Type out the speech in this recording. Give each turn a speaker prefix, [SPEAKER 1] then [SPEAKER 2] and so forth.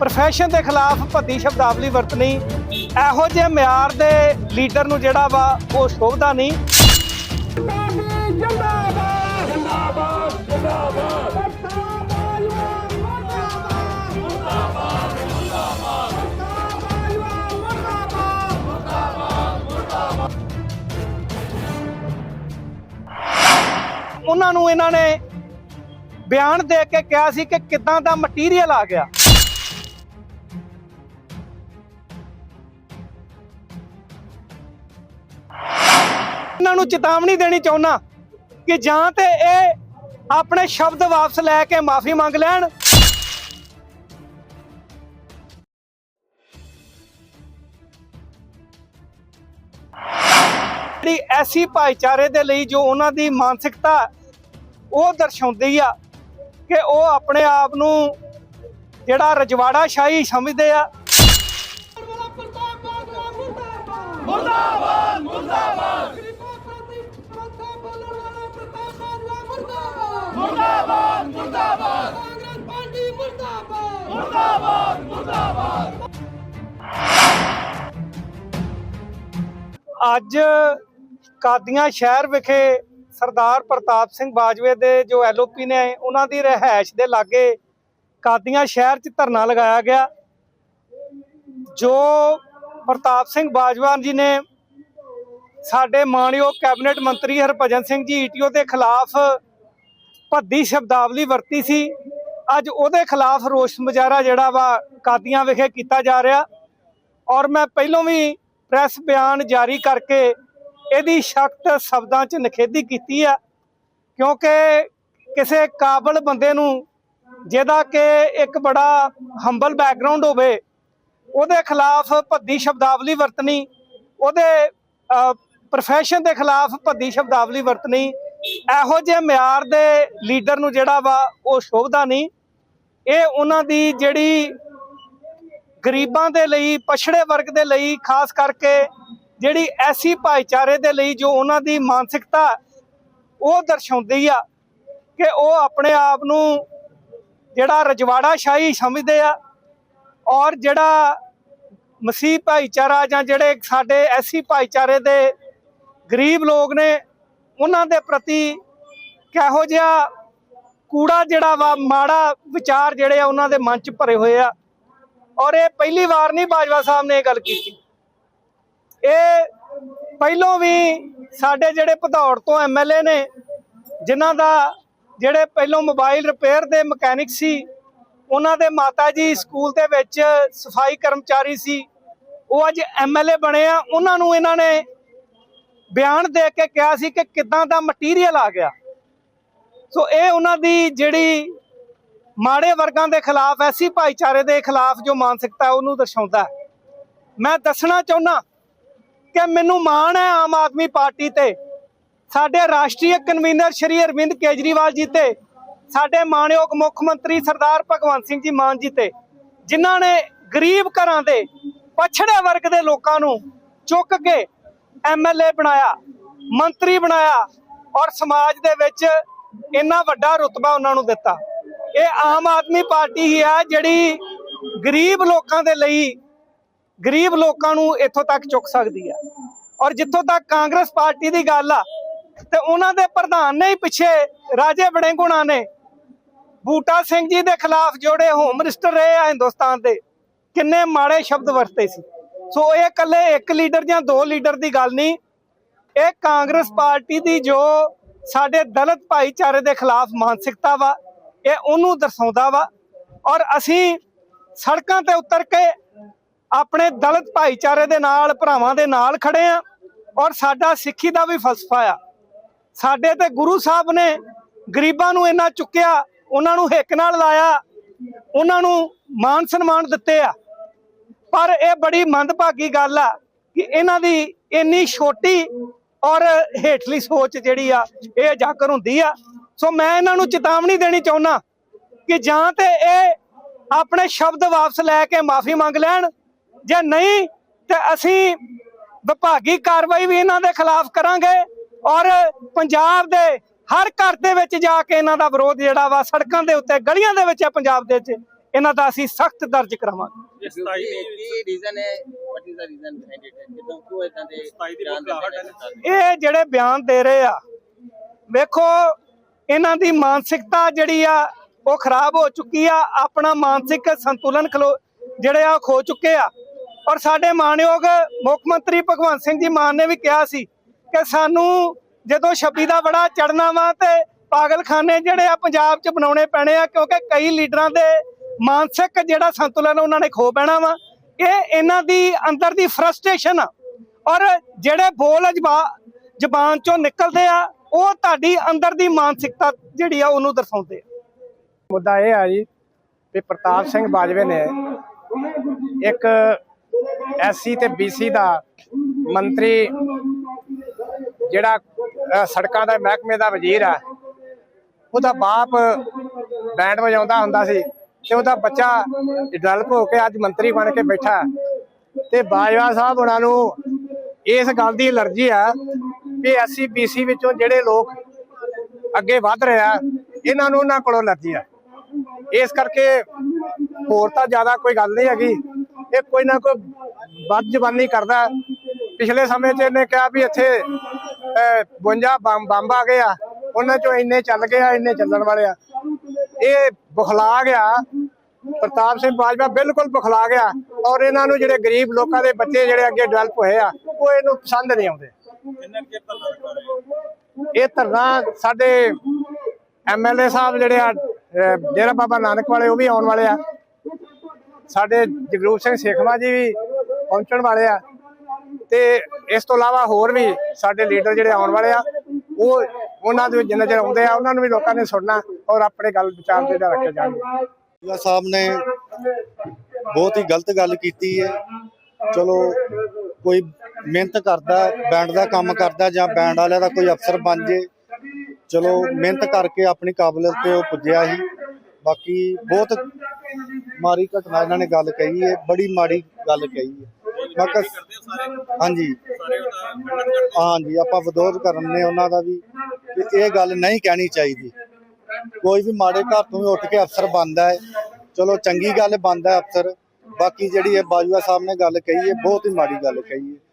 [SPEAKER 1] profession ਦੇ ਖਿਲਾਫ ਭੱਦੀ ਸ਼ਬਦਾਵਲੀ ਵਰਤਣੀ, ਇਹੋ ਜਿਹੇ ਮਿਆਰ ਦੇ ਲੀਡਰ ਨੂੰ ਜਿਹੜਾ ਵਾ ਉਹ ਸ਼ੋਭਦਾ ਨਹੀਂ। ਉਹਨਾਂ ਨੂੰ ਇਹਨਾਂ ਨੇ ਬਿਆਨ ਦੇ ਕੇ ਕਿਹਾ ਸੀ ਕਿ ਕਿੱਦਾਂ ਦਾ ਮਟੀਰੀਅਲ ਆ ਗਿਆ। ਇਹਨਾਂ ਨੂੰ ਚੇਤਾਵਨੀ ਦੇਣੀ ਚਾਹੁੰਦਾ ਕਿ ਜਾਂ ਤੇ ਇਹ ਆਪਣੇ ਸ਼ਬਦ ਵਾਪਸ ਲੈ ਕੇ ਮਾਫੀ ਮੰਗ ਲੈਣ। ਜਿਹੜੀ ਐਸੀ ਭਾਈਚਾਰੇ ਦੇ ਲਈ ਜੋ ਉਹਨਾਂ ਦੀ ਮਾਨਸਿਕਤਾ ਉਹ ਦਰਸਾਉਂਦੀ ਆ ਕਿ ਉਹ ਆਪਣੇ ਆਪ ਨੂੰ ਜਿਹੜਾ ਰਜਵਾੜਾ ਸ਼ਾਹੀ ਸਮਝਦੇ ਆ।
[SPEAKER 2] ਮੁਰਦਾਬਾਦ ਮੁਰਦਾਬਾਦ ਮੁਰਦਾਬਾਦ।
[SPEAKER 1] ਅੱਜ ਕਾਦੀਆਂ ਸ਼ਹਿਰ ਵਿਖੇ ਸਰਦਾਰ ਪ੍ਰਤਾਪ ਸਿੰਘ ਬਾਜਵੇ ਦੇ ਜੋ ਐਲਓਪੀ ਨੇ ਉਹਨਾਂ ਦੀ ਰਹਿائش ਦੇ ਲਾਗੇ ਕਾਦੀਆਂ ਸ਼ਹਿਰ 'ਚ ਧਰਨਾ ਲਗਾਇਆ ਗਿਆ, ਜੋ ਪ੍ਰਤਾਪ ਸਿੰਘ ਬਾਜਵਾ ਜੀ ਨੇ ਸਾਡੇ ਮਾਨਯੋਗ ਕੈਬਨਿਟ ਮੰਤਰੀ ਹਰਭਜਨ ਸਿੰਘ ਜੀ ਈਟੀਓ ਦੇ ਖਿਲਾਫ ਭੱਦੀ ਸ਼ਬਦਾਵਲੀ ਵਰਤੀ ਸੀ। ਅੱਜ ਉਹਦੇ ਖਿਲਾਫ ਰੋਸ ਮੁਜ਼ਾਹਰਾ ਜਿਹੜਾ ਵਾ ਕਾਦੀਆਂ ਵਿਖੇ ਕੀਤਾ ਜਾ ਰਿਹਾ। ਔਰ ਮੈਂ ਪਹਿਲੋਂ ਵੀ ਪ੍ਰੈਸ ਬਿਆਨ ਜਾਰੀ ਕਰਕੇ ਇਹਦੀ ਸਖਤ ਸ਼ਬਦਾਂ 'ਚ ਨਿਖੇਧੀ ਕੀਤੀ ਆ। ਕਿਉਂਕਿ ਕਿਸੇ ਕਾਬਲ ਬੰਦੇ ਨੂੰ ਜਿਹਦਾ ਕਿ ਇੱਕ ਬੜਾ ਹੰਬਲ ਬੈਕਗ੍ਰਾਉਂਡ ਹੋਵੇ, ਉਹਦੇ ਖਿਲਾਫ ਭੱਦੀ ਸ਼ਬਦਾਵਲੀ ਵਰਤਣੀ, ਉਹਦੇ ਪ੍ਰੋਫੈਸ਼ਨ ਦੇ ਖਿਲਾਫ ਭੱਦੀ ਸ਼ਬਦਾਵਲੀ ਵਰਤਣੀ ਇਹੋ ਜਿਹੇ ਮਿਆਰ ਦੇ ਲੀਡਰ ਨੂੰ ਜਿਹੜਾ ਵਾ, ਉਹ ਸ਼ੋਭਦਾ ਨਹੀਂ। ਇਹ ਉਹਨਾਂ ਦੀ ਜਿਹੜੀ ਗਰੀਬਾਂ ਦੇ ਲਈ, ਪਛੜੇ ਵਰਗ ਦੇ ਲਈ, ਖਾਸ ਕਰਕੇ ਜਿਹੜੀ ਐਸੀ ਭਾਈਚਾਰੇ ਦੇ ਲਈ ਜੋ ਉਹਨਾਂ ਦੀ ਮਾਨਸਿਕਤਾ, ਉਹ ਦਰਸਾਉਂਦੀ ਆ ਕਿ ਉਹ ਆਪਣੇ ਆਪ ਨੂੰ ਜਿਹੜਾ ਰਜਵਾੜਾ ਸ਼ਾਹੀ ਸਮਝਦੇ ਆ ਔਰ ਜਿਹੜਾ ਮਸੀਹ ਭਾਈਚਾਰਾ ਜਾਂ ਜਿਹੜੇ ਸਾਡੇ ਐਸੀ ਭਾਈਚਾਰੇ ਦੇ ਗਰੀਬ ਲੋਕ ਨੇ ਉਹਨਾਂ ਦੇ ਪ੍ਰਤੀ ਕਿਹੋ ਜਿਹਾ ਕੂੜਾ ਜਿਹੜਾ ਵਾ, ਮਾੜਾ ਵਿਚਾਰ ਜਿਹੜੇ ਆ ਉਹਨਾਂ ਦੇ ਮਨ 'ਚ ਭਰੇ ਹੋਏ ਆ। ਔਰ ਇਹ ਪਹਿਲੀ ਵਾਰ ਨਹੀਂ ਬਾਜਵਾ ਸਾਹਿਬ ਨੇ ਇਹ ਗੱਲ ਕੀਤੀ। ਇਹ ਪਹਿਲੋਂ ਵੀ ਸਾਡੇ ਜਿਹੜੇ ਭਦੌੜ ਤੋਂ ਐਮਐਲਏ ਨੇ, ਜਿਨ੍ਹਾਂ ਦਾ ਜਿਹੜੇ ਪਹਿਲੋਂ ਮੋਬਾਈਲ ਰਿਪੇਅਰ ਦੇ ਮਕੈਨਿਕ ਸੀ, ਉਹਨਾਂ ਦੇ ਮਾਤਾ ਜੀ ਸਕੂਲ ਦੇ ਵਿੱਚ ਸਫ਼ਾਈ ਕਰਮਚਾਰੀ ਸੀ, ਉਹ ਅੱਜ ਐਮਐਲਏ ਬਣੇ ਆ। ਉਹਨਾਂ ਨੂੰ ਇਹਨਾਂ ਨੇ ਬਿਆਨ ਦੇ ਕੇ ਕਿਹਾ ਸੀ ਕਿ ਕਿੱਦਾਂ ਦਾ ਮਟੀਰੀਅਲ ਆ ਗਿਆ। ਸੋ ਇਹ ਉਹਨਾਂ ਦੀ ਜਿਹੜੀ ਮਾੜੇ ਵਰਗਾਂ ਦੇ ਖਿਲਾਫ, ਐਸੀ ਭਾਈਚਾਰੇ ਦੇ ਖਿਲਾਫ ਜੋ ਮਾਨਸਿਕਤਾ ਉਹਨੂੰ ਦਰਸਾਉਂਦਾ ਹੈ। ਮੈਂ ਦੱਸਣਾ ਚਾਹੁੰਦਾ ਕਿ ਮੈਨੂੰ ਮਾਣ ਹੈ ਆਮ ਆਦਮੀ ਪਾਰਟੀ ਤੇ। ਸਾਡੇ ਰਾਸ਼ਟਰੀ ਕਨਵੀਨਰ ਸ਼੍ਰੀ ਅਰਵਿੰਦ ਕੇਜਰੀਵਾਲ ਜੀ ਤੇ, ਸਾਡੇ ਮਾਣਯੋਗ ਮੁੱਖ ਮੰਤਰੀ ਸਰਦਾਰ ਭਗਵੰਤ ਸਿੰਘ ਜੀ ਮਾਨ ਜੀ ਤੇ, ਜਿਨ੍ਹਾਂ ਨੇ ਗਰੀਬ ਘਰਾਂ ਦੇ, ਪਛੜੇ ਵਰਗ ਦੇ ਲੋਕਾਂ ਨੂੰ ਚੁੱਕ ਕੇ ਐਮਐਲਏ ਬਣਾਇਆ, ਮੰਤਰੀ ਬਣਾਇਆ ਔਰ ਸਮਾਜ ਦੇ ਵਿੱਚ ਇੰਨਾ ਵੱਡਾ ਰੁਤਬਾ ਉਹਨਾਂ ਨੂੰ ਦਿੱਤਾ। ਇਹ ਆਮ ਆਦਮੀ ਪਾਰਟੀ ਹੀ ਆ ਜਿਹੜੀ ਗਰੀਬ ਲੋਕਾਂ ਦੇ ਲਈ ਗਰੀਬ ਲੋਕਾਂ ਨੂੰ ਇੱਥੋਂ ਤੱਕ ਚੁੱਕ ਸਕਦੀ ਹੈ ਔਰ ਜਿੱਥੋਂ ਤੱਕ ਕਾਂਗਰਸ ਪਾਰਟੀ ਦੀ ਗੱਲ ਆ, ਤੇ ਉਹਨਾਂ ਦੇ ਪ੍ਰਧਾਨ ਨੇ ਹੀ ਪਿੱਛੇ ਰਾਜੇ ਬੜੇਗੁਣਾ ਨੇ ਬੂਟਾ ਸਿੰਘ ਜੀ ਦੇ ਖਿਲਾਫ ਜੋੜੇ ਹੋਮ ਮਿਨਿਸਟਰ ਰਹੇ ਆ ਹਿੰਦੁਸਤਾਨ ਦੇ, ਕਿੰਨੇ ਮਾੜੇ ਸ਼ਬਦ ਵਰਤੇ ਸੀ। ਸੋ ਇਹ ਇਕੱਲੇ ਇੱਕ ਲੀਡਰ ਜਾਂ ਦੋ ਲੀਡਰ ਦੀ ਗੱਲ ਨਹੀਂ। ਇਹ ਕਾਂਗਰਸ ਪਾਰਟੀ ਦੀ ਜੋ ਸਾਡੇ ਦਲਿਤ ਭਾਈਚਾਰੇ ਦੇ ਖਿਲਾਫ ਮਾਨਸਿਕਤਾ ਵਾ, ਇਹ ਉਹਨੂੰ ਦਰਸਾਉਂਦਾ ਵਾ। ਔਰ ਅਸੀਂ ਸੜਕਾਂ ਤੇ ਉਤਰ ਕੇ ਆਪਣੇ ਦਲਿਤ ਭਾਈਚਾਰੇ ਦੇ ਨਾਲ, ਭਰਾਵਾਂ ਦੇ ਨਾਲ ਖੜੇ ਆ ਔਰ ਸਾਡਾ ਸਿੱਖੀ ਦਾ ਵੀ ਫਲਸਫਾ ਆ। ਸਾਡੇ ਤੇ ਗੁਰੂ ਸਾਹਿਬ ਨੇ ਗਰੀਬਾਂ ਨੂੰ ਇੰਨਾ ਚੁੱਕਿਆ, ਉਹਨਾਂ ਨੂੰ ਹਿੱਕ ਨਾਲ ਲਾਇਆ, ਉਹਨਾਂ ਨੂੰ ਮਾਨ ਸਨਮਾਨ ਦਿੱਤੇ ਆ। ਪਰ ਇਹ ਬੜੀ ਮੰਦਭਾਗੀ ਗੱਲ ਆ ਕਿ ਇਹਨਾਂ ਦੀ ਇੰਨੀ ਛੋਟੀ ਔਰ ਹੇਠਲੀ ਸੋਚ ਜਿਹੜੀ ਆ, ਇਹ ਜਾਕਰ ਹੁੰਦੀ ਆ। ਸੋ ਮੈਂ ਇਹਨਾਂ ਨੂੰ ਚੇਤਾਵਨੀ ਦੇਣੀ ਚਾਹੁੰਦਾ ਕਿ ਜਾਂ ਤੇ ਇਹ ਆਪਣੇ ਸ਼ਬਦ ਵਾਪਸ ਲੈ ਕੇ ਮਾਫੀ ਮੰਗ ਲੈਣ ਜੇ ਨਹੀਂ, ਤੇ ਅਸੀਂ ਵਿਭਾਗੀ ਕਾਰਵਾਈ ਵੀ ਇਹਨਾਂ ਦੇ ਖਿਲਾਫ ਕਰਾਂਗੇ ਔਰ ਪੰਜਾਬ ਦੇ ਹਰ ਘਰ ਦੇ ਵਿੱਚ ਜਾ ਕੇ ਇਹਨਾਂ ਦਾ ਵਿਰੋਧ ਜਿਹੜਾ ਵਾ, ਸੜਕਾਂ ਦੇ ਉੱਤੇ, ਗਲੀਆਂ ਦੇ ਵਿੱਚ ਪੰਜਾਬ ਦੇ ਵਿੱਚ ਇਹਨਾਂ ਦਾ ਅਸੀਂ ਸਖਤ ਦਰਜ ਕਰਾਵਾਂਗੇ। ਇਹ ਜਿਹੜੇ ਬਿਆਨ ਦੇ ਰਹੇ ਆ ਵੇਖੋ ਇਹਨਾਂ ਦੀ ਮਾਨਸਿਕਤਾ ਜਿਹੜੀ ਆ ਉਹ ਖਰਾਬ ਹੋ ਚੁੱਕੀ ਆ ਆਪਣਾ ਮਾਨਸਿਕ ਸੰਤੁਲਨ ਖਲੋ ਜਿਹੜੇ ਆ ਖੋ ਚੁੱਕੇ ਆ। ਔਰ ਸਾਡੇ ਮਾਨਯੋਗ ਮੁੱਖ ਮੰਤਰੀ ਭਗਵੰਤ ਸਿੰਘ ਜੀ ਮਾਨ ਨੇ ਵੀ ਕਿਹਾ ਸੀ ਕਿ ਸਾਨੂੰ ਜਦੋਂ 26 ਦਾ ਬੜਾ ਚੜਨਾ ਵਾ ਤੇ ਪਾਗਲਖਾਨੇ ਜਿਹੜੇ ਆ ਪੰਜਾਬ 'ਚ ਬਣਾਉਣੇ ਪੈਣੇ ਆ ਕਿਉਂਕਿ ਕਈ ਲੀਡਰਾਂ ਦੇ ਮਾਨਸਿਕ ਜਿਹੜਾ ਸੰਤੁਲਨ ਉਹਨਾਂ ਨੇ ਖੋ ਪੈਣਾ ਵਾ, ਇਹ ਇਹਨਾਂ ਦੀ ਅੰਦਰ ਦੀ ਫਰਸਟ੍ਰੇਸ਼ਨ ਆ। ਔਰ ਜਿਹੜੇ ਬੋਲ ਜਬਾ ਜ਼ਬਾਨ ਚੋਂ ਨਿਕਲਦੇ ਆ, ਉਹ ਤੁਹਾਡੀ ਅੰਦਰ ਦੀ ਮਾਨਸਿਕਤਾ ਜਿਹੜੀ ਆ ਉਹਨੂੰ ਦਰਸਾਉਂਦੇ ਆ।
[SPEAKER 3] ਮੁੱਦਾ ਇਹ ਆ ਜੀ ਵੀ ਪ੍ਰਤਾਪ ਸਿੰਘ ਬਾਜਵੇ ਨੇ ਇੱਕ ਐਸਸੀ ਤੇ ਬੀਸੀ ਦਾ ਮੰਤਰੀ ਜਿਹੜਾ ਸੜਕਾਂ ਦਾ ਮਹਿਕਮੇ ਦਾ ਵਜ਼ੀਰ ਆ, ਉਹਦਾ ਬਾਪ ਬੈਂਡ ਵਜਾਉਂਦਾ ਹੁੰਦਾ ਸੀ। ਤੇ ਉਹਦਾ ਬੱਚਾ ਡਿਵੈਲਪ ਹੋ ਕੇ ਅੱਜ ਮੰਤਰੀ ਬਣ ਕੇ ਬੈਠਾ ਤੇ ਬਾਜਵਾ ਸਾਹਿਬ ਉਹਨਾਂ ਨੂੰ ਇਸ ਗੱਲ ਦੀ ਅਲਰਜੀ ਆ ਕਿ ਐਸਸੀ ਬੀਸੀ ਵਿੱਚੋਂ ਜਿਹੜੇ ਲੋਕ ਅੱਗੇ ਵੱਧ ਰਿਹਾ ਇਹਨਾਂ ਨੂੰ ਉਹਨਾਂ ਕੋਲੋਂ ਅਲਰਜੀ ਆ ਇਸ ਕਰਕੇ ਹੋਰ ਤਾਂ ਜ਼ਿਆਦਾ ਕੋਈ ਗੱਲ ਨਹੀਂ ਹੈਗੀ। ਇਹ ਕੋਈ ਨਾ ਕੋਈ ਵੱਧ ਜ਼ਬਾਨੀ ਕਰਦਾ ਪਿਛਲੇ ਸਮੇਂ 'ਚ ਇਹਨੇ ਕਿਹਾ ਵੀ ਇੱਥੇ ਅਹ, 52 ਬੰਬ ਬੰਬ ਆ ਗਏ ਆ। ਉਹਨਾਂ 'ਚੋਂ ਇੰਨੇ ਚੱਲ ਗਏ ਆ ਇੰਨੇ ਚੱਲਣ ਵਾਲੇ ਆ। ਇਹ ਬੁਖਲਾ ਗਿਆ। ਪ੍ਰਤਾਪ ਸਿੰਘ ਬਾਜਵਾ ਬਿਲਕੁਲ ਬੁਖਲਾ ਗਿਆ ਔਰ ਇਹਨਾਂ ਨੂੰ ਜਿਹੜੇ ਗਰੀਬ ਲੋਕਾਂ ਦੇ ਬੱਚੇ ਜਿਹੜੇ ਅੱਗੇ ਡਿਵੈਲਪ ਹੋਏ ਆ ਉਹ ਇਹਨੂੰ ਪਸੰਦ ਨਹੀਂ ਆਉਂਦੇ। ਇਹ ਧਰਨਾ ਸਾਡੇ ਐਮਐਲਏ ਸਾਹਿਬ ਜਿਹੜੇ ਆ ਡੇਰਾ ਬਾਬਾ ਨਾਨਕ ਵਾਲੇ ਉਹ ਵੀ ਆਉਣ ਵਾਲੇ ਆ। ਸਾਡੇ ਜਗਰੂਪ ਸਿੰਘ ਸੇਖਵਾ ਜੀ ਵੀ ਪਹੁੰਚਣ ਵਾਲੇ ਆ। ਤੇ ਇਸ ਤੋਂ ਇਲਾਵਾ ਹੋਰ ਵੀ ਸਾਡੇ ਲੀਡਰ ਜਿਹੜੇ ਆਉਣ ਵਾਲੇ ਆ ਉਹ ਉਹਨਾਂ ਦੇ ਜਿੰਨਾ ਚਿਰ ਆਉਂਦੇ ਆ ਉਹਨਾਂ ਨੂੰ ਵੀ ਲੋਕਾਂ ਨੇ ਸੁਣਨਾ ਔਰ ਆਪਣੇ ਗੱਲ ਵਿਚਾਰ ਤੇ ਜਾ ਰੱਖੇ ਜਾਣਗੇ
[SPEAKER 4] ਬਾਜਵਾ ਸਾਹਿਬ ਨੇ ਬਹੁਤ ਹੀ ਗਲਤ ਗੱਲ ਕੀਤੀ ਹੈ। ਚਲੋ, ਕੋਈ ਮਿਹਨਤ ਕਰਦਾ ਬੈਂਡ ਦਾ ਕੰਮ ਕਰਦਾ ਜਾਂ ਬੈਂਡ ਵਾਲਿਆਂ ਦਾ ਕੋਈ ਅਫਸਰ ਬਣ ਜੇ, ਚਲੋ, ਮਿਹਨਤ ਕਰਕੇ ਆਪਣੀ ਕਾਬਲੀਅਤ ਤੇ ਉਹ ਪੁੱਜਿਆ ਸੀ। ਬਾਕੀ ਬਹੁਤ ਮਾੜੀ ਘਟਨਾ ਇਹਨਾਂ ਨੇ ਗੱਲ ਕਹੀ ਹੈ, ਬੜੀ ਮਾੜੀ ਗੱਲ ਕਹੀ ਹੈ। ਬਾਕੀ ਹਾਂਜੀ। ਹਾਂਜੀ, ਆਪਾਂ ਵਿਰੋਧ ਕਰਨੇ ਉਹਨਾਂ ਦਾ ਵੀ ਇਹ ਗੱਲ ਨਹੀਂ ਕਹਿਣੀ ਚਾਹੀਦੀ। ਕੋਈ ਵੀ ਮਾੜੇ ਘਰ ਤੋਂ ਵੀ ਉੱਠ ਕੇ ਅਫਸਰ ਬਣਦਾ ਹੈ। ਚਲੋ ਚੰਗੀ ਗੱਲ ਬਣਦਾ ਹੈ ਅਫਸਰ। ਬਾਕੀ ਜਿਹੜੀ ਇਹ ਬਾਜਵਾ ਸਾਹਿਬ ਨੇ ਗੱਲ ਕਹੀ ਹੈ, ਬਹੁਤ ਹੀ ਮਾੜੀ ਗੱਲ ਕਹੀ ਹੈ।